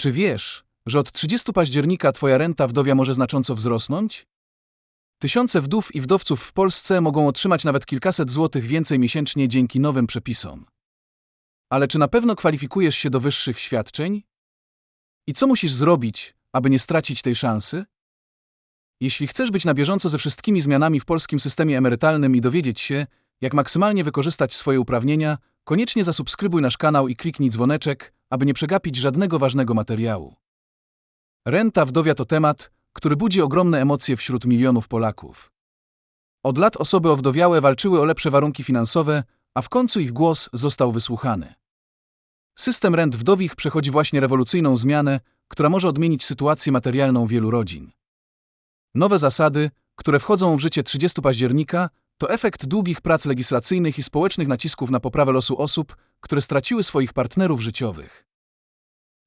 Czy wiesz, że od 30 października Twoja renta wdowia może znacząco wzrosnąć? Tysiące wdów i wdowców w Polsce mogą otrzymać nawet kilkaset złotych więcej miesięcznie dzięki nowym przepisom. Ale czy na pewno kwalifikujesz się do wyższych świadczeń? I co musisz zrobić, aby nie stracić tej szansy? Jeśli chcesz być na bieżąco ze wszystkimi zmianami w polskim systemie emerytalnym i dowiedzieć się, jak maksymalnie wykorzystać swoje uprawnienia, koniecznie zasubskrybuj nasz kanał i kliknij dzwoneczek, aby nie przegapić żadnego ważnego materiału. Renta wdowia to temat, który budzi ogromne emocje wśród milionów Polaków. Od lat osoby owdowiałe walczyły o lepsze warunki finansowe, a w końcu ich głos został wysłuchany. System rent wdowich przechodzi właśnie rewolucyjną zmianę, która może odmienić sytuację materialną wielu rodzin. Nowe zasady, które wchodzą w życie 30 października, to efekt długich prac legislacyjnych i społecznych nacisków na poprawę losu osób, które straciły swoich partnerów życiowych.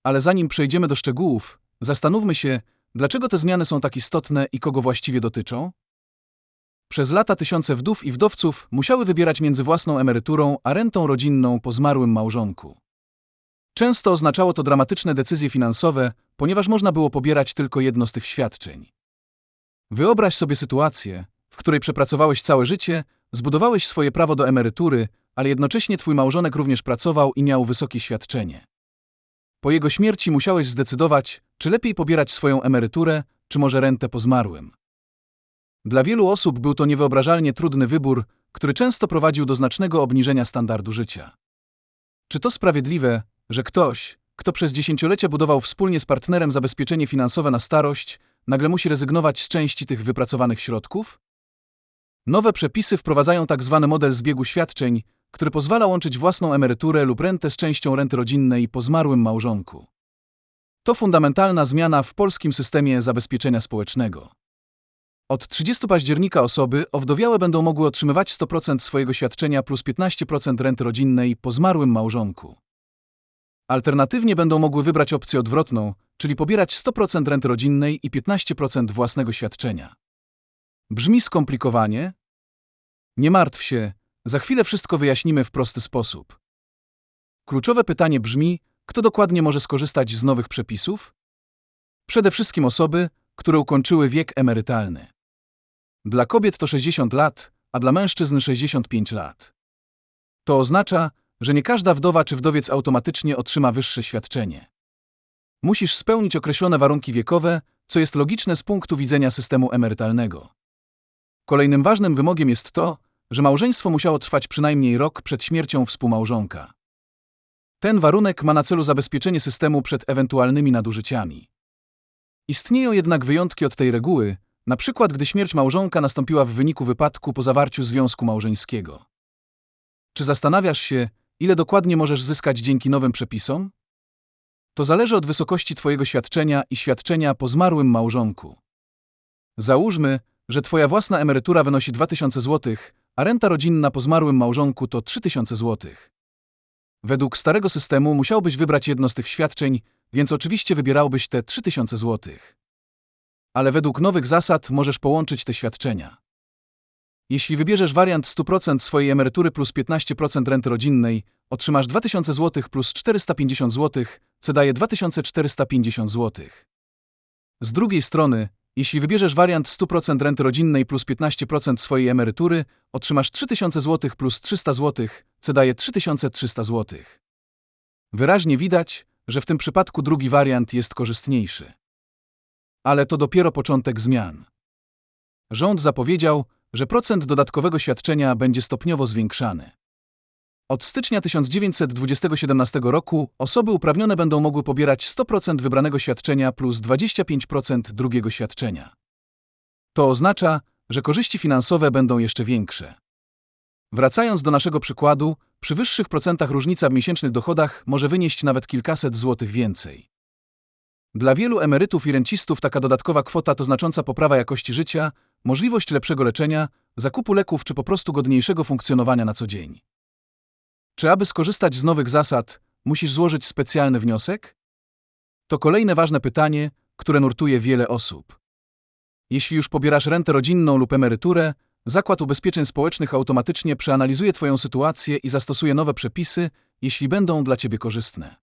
Ale zanim przejdziemy do szczegółów, zastanówmy się, dlaczego te zmiany są tak istotne i kogo właściwie dotyczą? Przez lata tysiące wdów i wdowców musiały wybierać między własną emeryturą a rentą rodzinną po zmarłym małżonku. Często oznaczało to dramatyczne decyzje finansowe, ponieważ można było pobierać tylko jedno z tych świadczeń. Wyobraź sobie sytuację, w której przepracowałeś całe życie, zbudowałeś swoje prawo do emerytury, ale jednocześnie twój małżonek również pracował i miał wysokie świadczenie. Po jego śmierci musiałeś zdecydować, czy lepiej pobierać swoją emeryturę, czy może rentę po zmarłym. Dla wielu osób był to niewyobrażalnie trudny wybór, który często prowadził do znacznego obniżenia standardu życia. Czy to sprawiedliwe, że ktoś, kto przez dziesięciolecia budował wspólnie z partnerem zabezpieczenie finansowe na starość, nagle musi rezygnować z części tych wypracowanych środków? Nowe przepisy wprowadzają tak zwany model zbiegu świadczeń, który pozwala łączyć własną emeryturę lub rentę z częścią renty rodzinnej po zmarłym małżonku. To fundamentalna zmiana w polskim systemie zabezpieczenia społecznego. Od 30 października osoby owdowiałe będą mogły otrzymywać 100% swojego świadczenia plus 15% renty rodzinnej po zmarłym małżonku. Alternatywnie będą mogły wybrać opcję odwrotną, czyli pobierać 100% renty rodzinnej i 15% własnego świadczenia. Brzmi skomplikowanie? Nie martw się, za chwilę wszystko wyjaśnimy w prosty sposób. Kluczowe pytanie brzmi, kto dokładnie może skorzystać z nowych przepisów? Przede wszystkim osoby, które ukończyły wiek emerytalny. Dla kobiet to 60 lat, a dla mężczyzn 65 lat. To oznacza, że nie każda wdowa czy wdowiec automatycznie otrzyma wyższe świadczenie. Musisz spełnić określone warunki wiekowe, co jest logiczne z punktu widzenia systemu emerytalnego. Kolejnym ważnym wymogiem jest to, że małżeństwo musiało trwać przynajmniej rok przed śmiercią współmałżonka. Ten warunek ma na celu zabezpieczenie systemu przed ewentualnymi nadużyciami. Istnieją jednak wyjątki od tej reguły, na przykład gdy śmierć małżonka nastąpiła w wyniku wypadku po zawarciu związku małżeńskiego. Czy zastanawiasz się, ile dokładnie możesz zyskać dzięki nowym przepisom? To zależy od wysokości Twojego świadczenia i świadczenia po zmarłym małżonku. Załóżmy, że Twoja własna emerytura wynosi 2000 zł, a renta rodzinna po zmarłym małżonku to 3000 zł. Według starego systemu musiałbyś wybrać jedno z tych świadczeń, więc oczywiście wybierałbyś te 3000 zł. Ale według nowych zasad możesz połączyć te świadczenia. Jeśli wybierzesz wariant 100% swojej emerytury plus 15% renty rodzinnej, otrzymasz 2000 zł plus 450 zł, co daje 2450 zł. Z drugiej strony, jeśli wybierzesz wariant 100% renty rodzinnej plus 15% swojej emerytury, otrzymasz 3000 zł plus 300 zł, co daje 3300 zł. Wyraźnie widać, że w tym przypadku drugi wariant jest korzystniejszy. Ale to dopiero początek zmian. Rząd zapowiedział, że procent dodatkowego świadczenia będzie stopniowo zwiększany. Od stycznia 1927 roku osoby uprawnione będą mogły pobierać 100% wybranego świadczenia plus 25% drugiego świadczenia. To oznacza, że korzyści finansowe będą jeszcze większe. Wracając do naszego przykładu, przy wyższych procentach różnica w miesięcznych dochodach może wynieść nawet kilkaset złotych więcej. Dla wielu emerytów i rencistów taka dodatkowa kwota to znacząca poprawa jakości życia, możliwość lepszego leczenia, zakupu leków czy po prostu godniejszego funkcjonowania na co dzień. Czy aby skorzystać z nowych zasad, musisz złożyć specjalny wniosek? To kolejne ważne pytanie, które nurtuje wiele osób. Jeśli już pobierasz rentę rodzinną lub emeryturę, Zakład Ubezpieczeń Społecznych automatycznie przeanalizuje Twoją sytuację i zastosuje nowe przepisy, jeśli będą dla Ciebie korzystne.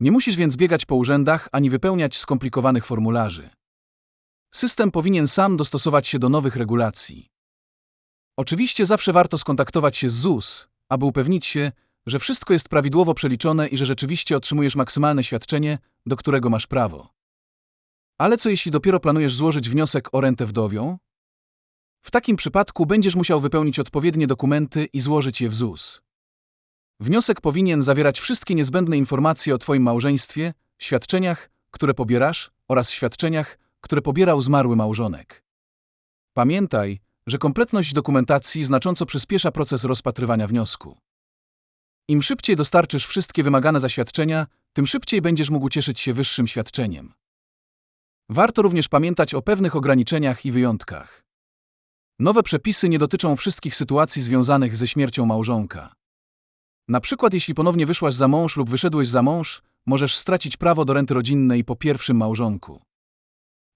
Nie musisz więc biegać po urzędach ani wypełniać skomplikowanych formularzy. System powinien sam dostosować się do nowych regulacji. Oczywiście zawsze warto skontaktować się z ZUS, aby upewnić się, że wszystko jest prawidłowo przeliczone i że rzeczywiście otrzymujesz maksymalne świadczenie, do którego masz prawo. Ale co jeśli dopiero planujesz złożyć wniosek o rentę wdowią? W takim przypadku będziesz musiał wypełnić odpowiednie dokumenty i złożyć je w ZUS. Wniosek powinien zawierać wszystkie niezbędne informacje o Twoim małżeństwie, świadczeniach, które pobierasz, oraz świadczeniach, które pobierał zmarły małżonek. Pamiętaj, że kompletność dokumentacji znacząco przyspiesza proces rozpatrywania wniosku. Im szybciej dostarczysz wszystkie wymagane zaświadczenia, tym szybciej będziesz mógł cieszyć się wyższym świadczeniem. Warto również pamiętać o pewnych ograniczeniach i wyjątkach. Nowe przepisy nie dotyczą wszystkich sytuacji związanych ze śmiercią małżonka. Na przykład jeśli ponownie wyszłaś za mąż lub wyszedłeś za mąż, możesz stracić prawo do renty rodzinnej po pierwszym małżonku.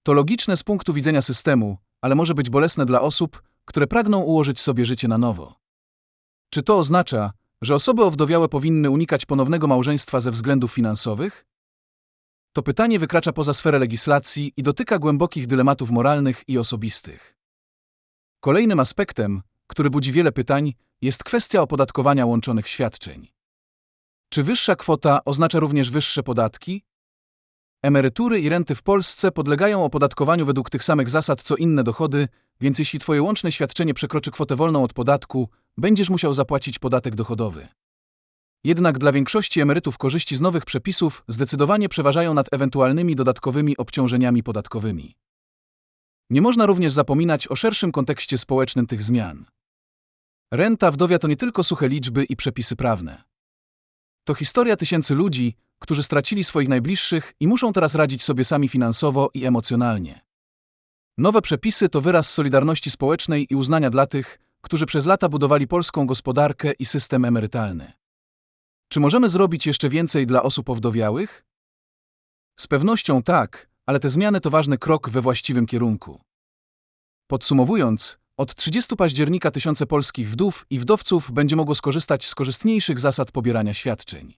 To logiczne z punktu widzenia systemu, ale może być bolesne dla osób, które pragną ułożyć sobie życie na nowo. Czy to oznacza, że osoby owdowiałe powinny unikać ponownego małżeństwa ze względów finansowych? To pytanie wykracza poza sferę legislacji i dotyka głębokich dylematów moralnych i osobistych. Kolejnym aspektem, który budzi wiele pytań, jest kwestia opodatkowania łączonych świadczeń. Czy wyższa kwota oznacza również wyższe podatki? Emerytury i renty w Polsce podlegają opodatkowaniu według tych samych zasad co inne dochody, więc jeśli Twoje łączne świadczenie przekroczy kwotę wolną od podatku, będziesz musiał zapłacić podatek dochodowy. Jednak dla większości emerytów korzyści z nowych przepisów zdecydowanie przeważają nad ewentualnymi dodatkowymi obciążeniami podatkowymi. Nie można również zapominać o szerszym kontekście społecznym tych zmian. Renta wdowia to nie tylko suche liczby i przepisy prawne. To historia tysięcy ludzi, którzy stracili swoich najbliższych i muszą teraz radzić sobie sami finansowo i emocjonalnie. Nowe przepisy to wyraz solidarności społecznej i uznania dla tych, którzy przez lata budowali polską gospodarkę i system emerytalny. Czy możemy zrobić jeszcze więcej dla osób owdowiałych? Z pewnością tak, ale te zmiany to ważny krok we właściwym kierunku. Podsumowując, od 30 października tysiące polskich wdów i wdowców będzie mogło skorzystać z korzystniejszych zasad pobierania świadczeń.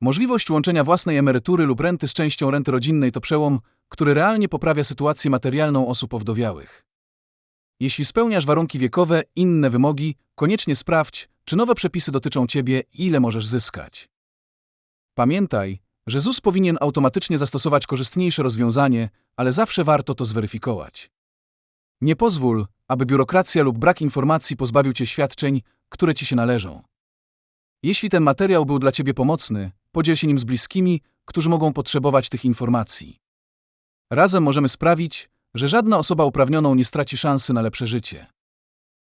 Możliwość łączenia własnej emerytury lub renty z częścią renty rodzinnej to przełom, który realnie poprawia sytuację materialną osób owdowiałych. Jeśli spełniasz warunki wiekowe, inne wymogi, koniecznie sprawdź, czy nowe przepisy dotyczą Ciebie i ile możesz zyskać. Pamiętaj, że ZUS powinien automatycznie zastosować korzystniejsze rozwiązanie, ale zawsze warto to zweryfikować. Nie pozwól, aby biurokracja lub brak informacji pozbawił Cię świadczeń, które Ci się należą. Jeśli ten materiał był dla Ciebie pomocny, podziel się nim z bliskimi, którzy mogą potrzebować tych informacji. Razem możemy sprawić, że żadna osoba uprawnioną nie straci szansy na lepsze życie.